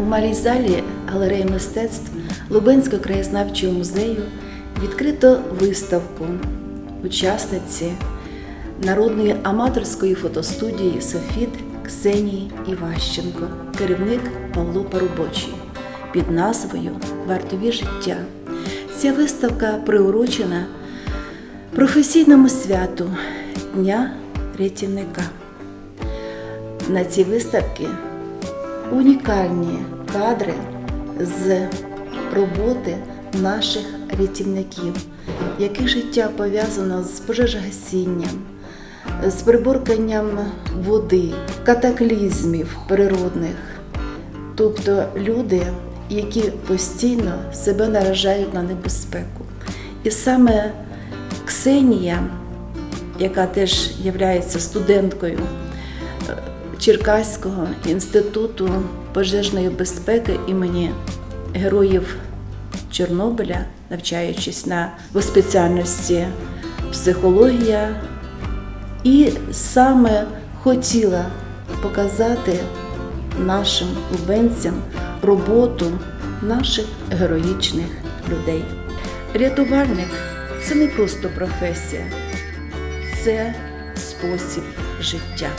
У малій залі галереї мистецтв Лубенського краєзнавчого музею відкрито виставку учасниці народної аматорської фотостудії Софіт Ксенії Іващенко, керівник Павло Парубочий під назвою Вартові життя. Ця виставка приурочена професійному святу Дня рятівника. На цій виставці унікальні кадри з роботи наших рятівників, яке життя пов'язано з пожежогасінням, з приборканням води, катаклізмів природних. Тобто люди, які постійно себе наражають на небезпеку. І саме Ксенія, яка теж є студенткою Черкаського інституту пожежної безпеки імені героїв Чорнобиля, навчаючись на в спеціальності психологія, і саме хотіла показати нашим лубенцям роботу наших героїчних людей. Рятувальник це не просто професія, це спосіб життя.